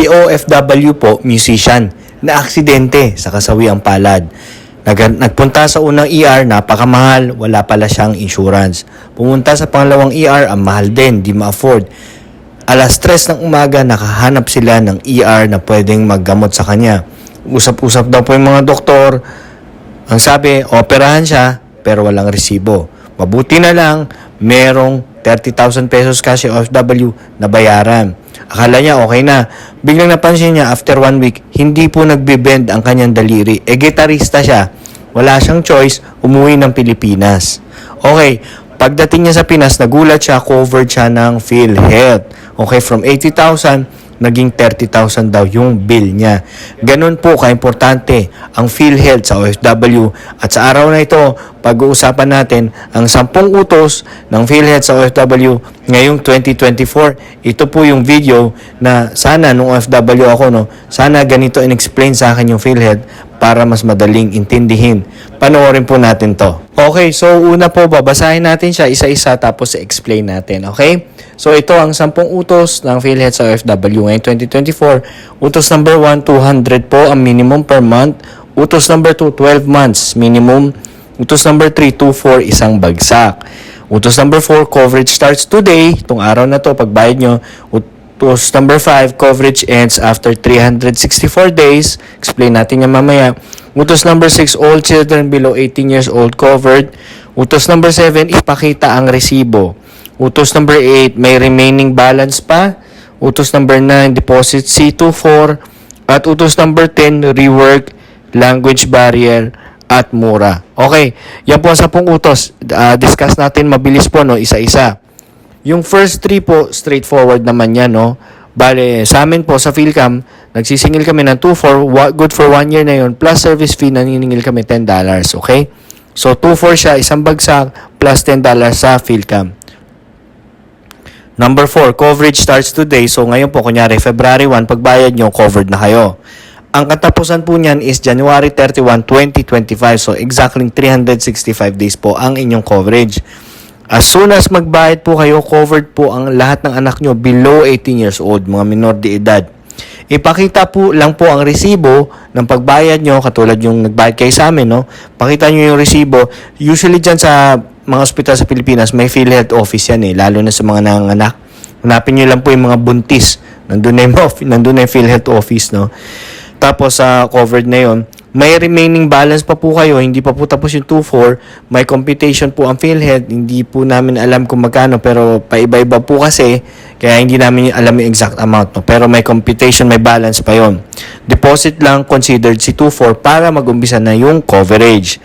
Si OFW po, musician, na aksidente sa kasawiang palad. Nag- nagpunta sa unang ER, napakamahal, wala pala siyang insurance. Pumunta sa pangalawang ER, ang mahal din, di ma-afford. Alas 3 ng umaga, nakahanap sila ng ER na pwedeng maggamot sa kanya. Usap-usap daw po yung mga doktor. Ang sabi, operahan siya, pero walang resibo. Mabuti na lang, merong 30,000 pesos cash OFW na bayaran. Akala niya okay na. Biglang napansin niya after one week, hindi po nagbe-bend ang kanyang daliri. E gitarista siya. Wala siyang choice, umuwi ng Pilipinas. Okay, pagdating niya sa Pinas, nagulat siya, covered siya ng PhilHealth. Okay, from 80,000, naging 30,000 daw yung bill niya. Ganun po kaimportante ang PhilHealth sa OFW. At sa araw na ito, pag-uusapan natin ang 10 utos ng PhilHealth sa OFW ngayong 2024. Ito po yung video na sana nung OFW ako, no, sana ganito in-explain sa akin yung PhilHealth para mas madaling intindihin. Panoorin po natin to. Okay, so una po, babasahin natin siya isa-isa tapos explain natin, okay? So ito ang 10 utos ng PhilHealth sa OFW ngayong 2024. Utos number 1, 200 po ang minimum per month. Utos number 2, 12 months minimum. Utos number 3, 2, 4, isang bagsak. Utos number 4, coverage starts today. Itong araw na to, pagbayad nyo. Utos number 5, coverage ends after 364 days. Explain natin yan mamaya. Utos number 6, all children below 18 years old covered. Utos number 7, ipakita ang resibo. Utos number 8, may remaining balance pa. Utos number 9, deposit C24. At utos number 10, rework, language barrier, at mura. Okay, yan po ang 10 utos. Ah, discuss natin mabilis po, no, isa-isa. Yung first three po, straightforward naman yan, no? Bale, sa amin po, sa PhilCam, nagsisingil kami ng 2 for, good for one year na yun, plus service fee, naniningil kami $10, okay? So, 2 for siya, isang bagsak, plus $10 sa PhilCam. Number 4, coverage starts today. So, ngayon po, kunyari, February 1, pagbayad nyo, covered na kayo. Ang katapusan po niyan is January 31, 2025. So, exactly 365 days po ang inyong coverage. As soon as magbayad po kayo, covered po ang lahat ng anak nyo below 18 years old, mga minor de edad. Ipakita po lang po ang resibo ng pagbayad nyo, katulad yung nagbayad kayo sa amin, no? Pakita nyo yung resibo. Usually dyan sa mga ospital sa Pilipinas, may PhilHealth office yan eh, lalo na sa mga nanganak. Hanapin nyo lang po yung mga buntis. Nandun na yung, nandun na yung PhilHealth office, no? Tapos sa covered na yon, may remaining balance pa po kayo, hindi pa po tapos yung 2-4, may computation po ang PhilHealth, hindi po namin alam kung magkano, pero paiba-iba po kasi, kaya hindi namin alam yung exact amount. No? Pero may computation, may balance pa yon. Deposit lang considered si 2-4 para mag-umpisa na yung coverage.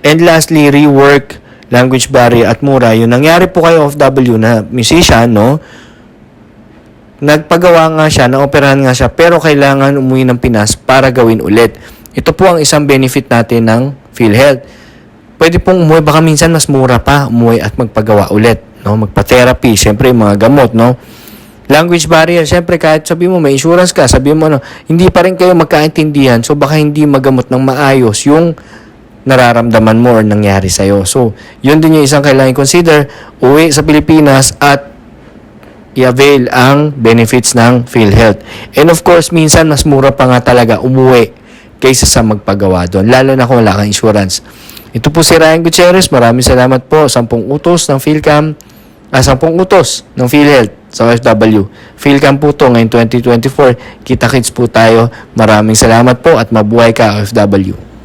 And lastly, rework, language barrier at mura. Yung nangyari po kay OFW na musician, no? nagpagawa nga siya, naoperahan nga siya, pero kailangan umuwi ng Pinas para gawin ulit. Ito po ang isang benefit natin ng PhilHealth. Pwede pong umuwi, baka minsan mas mura pa umuwi at magpagawa ulit. No? Magpa-therapy, syempre mga gamot, no? Language barrier, syempre kahit sabi mo may insurance ka, sabi mo ano, hindi pa rin kayo magkaintindihan, so baka hindi magamot ng maayos yung nararamdaman mo or nangyari sa'yo. So, yun din yung isang kailangan consider, uwi sa Pilipinas at i-avail ang benefits ng PhilHealth. And of course, minsan mas mura pa nga talaga umuwi kaysa sa magpagawa doon, lalo na kung wala kang insurance. Ito po si Ryan Gutierrez. Maraming salamat po. Sampung utos ng PhilCam, ah, sampung utos ng PhilHealth sa OFW. PhilCam po to ngayon 2024. Kita-kits po tayo. Maraming salamat po at mabuhay ka OFW.